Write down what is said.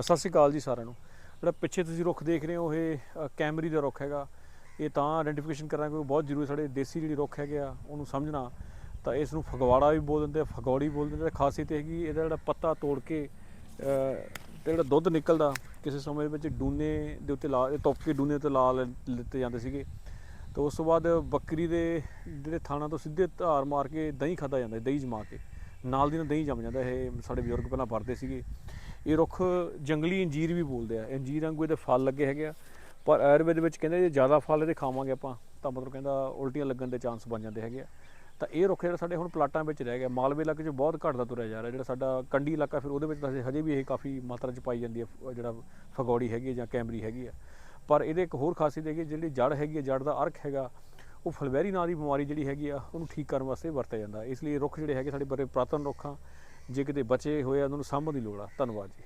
ਸਤਿ ਸ਼੍ਰੀ ਅਕਾਲ ਜੀ ਸਾਰਿਆਂ ਨੂੰ। ਜਿਹੜਾ ਪਿੱਛੇ ਤੁਸੀਂ ਰੁੱਖ ਦੇਖ ਰਹੇ ਹੋ, ਇਹ ਕੈਮਰੀ ਦਾ ਰੁੱਖ ਹੈਗਾ। ਇਹ ਤਾਂ ਆਇਡੈਂਟੀਫਿਕੇਸ਼ਨ ਕਰਨਾ ਕੋਈ ਬਹੁਤ ਜ਼ਰੂਰੀ ਸਾਡੇ ਦੇਸੀ ਜਿਹੜੀ ਰੁੱਖ ਹੈਗੇ ਆ, ਉਹਨੂੰ ਸਮਝਣਾ। ਤਾਂ ਇਸ ਨੂੰ ਫਗਵਾੜਾ ਵੀ ਬੋਲ ਦਿੰਦੇ ਆ, ਫਗੌੜੀ ਬੋਲ ਦਿੰਦੇ ਆ। ਖਾਸੀਅਤ ਇਹ ਹੈਗੀ, ਇਹਦਾ ਜਿਹੜਾ ਪੱਤਾ ਤੋੜ ਕੇ ਤੇ ਜਿਹੜਾ ਦੁੱਧ ਨਿਕਲਦਾ, ਕਿਸੇ ਸਮੇਂ ਵਿੱਚ ਡੂਨੇ ਦੇ ਉੱਤੇ ਲਾ ਇਹ ਕੇ ਡੂਨੇ ਉੱਤੇ ਲਾ ਲ- ਲਿੱਤੇ ਜਾਂਦੇ ਸੀਗੇ। ਤੇ ਉਸ ਤੋਂ ਬਾਅਦ ਬੱਕਰੀ ਦੇ ਜਿਹੜੇ ਥਾਣਾ ਤੋਂ ਸਿੱਧੇ ਧਾਰ ਮਾਰ ਕੇ ਦਹੀਂ ਖਾਦਾ ਜਾਂਦਾ, ਦਹੀਂ ਜਮਾ ਕੇ। ਨਾਲ ਦੀ ਨਾਲ ਦਹੀਂ ਜੰਮ ਜਾਂਦਾ, ਇਹ ਸਾਡੇ ਬਜ਼ੁਰਗ ਪਹਿਲਾਂ ਵਰਤੇ ਸੀਗੇ। ਇਹ ਰੁੱਖ ਜੰਗਲੀ ਅੰਜੀਰ ਵੀ ਬੋਲਦੇ ਆ। ਅੰਜੀਰ ਵਾਂਗੂ ਇਹਦੇ ਫਲ ਲੱਗੇ ਹੈਗੇ ਆ। ਪਰ ਆਯੁਰਵੇਦ ਵਿੱਚ ਕਹਿੰਦੇ ਜੇ ਜ਼ਿਆਦਾ ਫਲ ਇਹਦੇ ਖਾਵਾਂਗੇ ਆਪਾਂ, ਤਾਂ ਮਤਲਬ ਕਹਿੰਦਾ ਉਲਟੀਆਂ ਲੱਗਣ ਦੇ ਚਾਂਸ ਬਣ ਜਾਂਦੇ ਹੈਗੇ ਆ। ਤਾਂ ਇਹ ਰੁੱਖ ਜਿਹੜਾ ਸਾਡੇ ਹੁਣ ਪਲਾਟਾਂ ਵਿੱਚ ਰਹਿ ਗਿਆ, ਮਾਲਵੇ ਇਲਾਕੇ 'ਚ ਬਹੁਤ ਘਟਦਾ ਤੁਰਿਆ ਜਾ ਰਿਹਾ। ਜਿਹੜਾ ਸਾਡਾ ਕੰਢੀ ਇਲਾਕਾ ਫਿਰ ਉਹਦੇ ਵਿੱਚ ਤਾਂ ਹਜੇ- ਵੀ ਇਹ ਕਾਫੀ ਮਾਤਰਾ 'ਚ ਪਾਈ ਜਾਂਦੀ ਹੈ ਜਿਹੜਾ ਫਗੌੜੀ ਹੈਗੀ ਹੈ ਜਾਂ ਕੈਮਰੀ ਹੈਗੀ ਆ। ਪਰ ਇਹਦੇ ਇੱਕ ਹੋਰ ਖਾਸੀਅਤ ਹੈਗੀ ਜਿਹੜੀ ਜੜ ਹੈਗੀ ਹੈ ਜੜ ਦਾ ਅਰਕ ਹੈਗਾ ਉਹ ਫਲਵੈਰੀ ਨਾਂ ਦੀ ਬਿਮਾਰੀ ਜਿਹੜੀ ਹੈਗੀ ਆ, ਉਹਨੂੰ ਠੀਕ ਕਰਨ ਵਾਸਤੇ ਵਰਤਿਆ ਜਾਂਦਾ। ਇਸ ਲਈ ਰੁੱਖ ਜਿਹੜੇ ਹੈਗੇ ਸਾਡੇ ਬੜੇ ਪੁਰਾਤਨ ਰੁੱਖ ਆ। ਜੇ ਕਿਤੇ ਬਚੇ ਹੋਏ ਆ, ਉਹਨਾਂ ਨੂੰ ਸਾਂਭਣ ਦੀ ਲੋੜ ਆ। ਧੰਨਵਾਦ ਜੀ।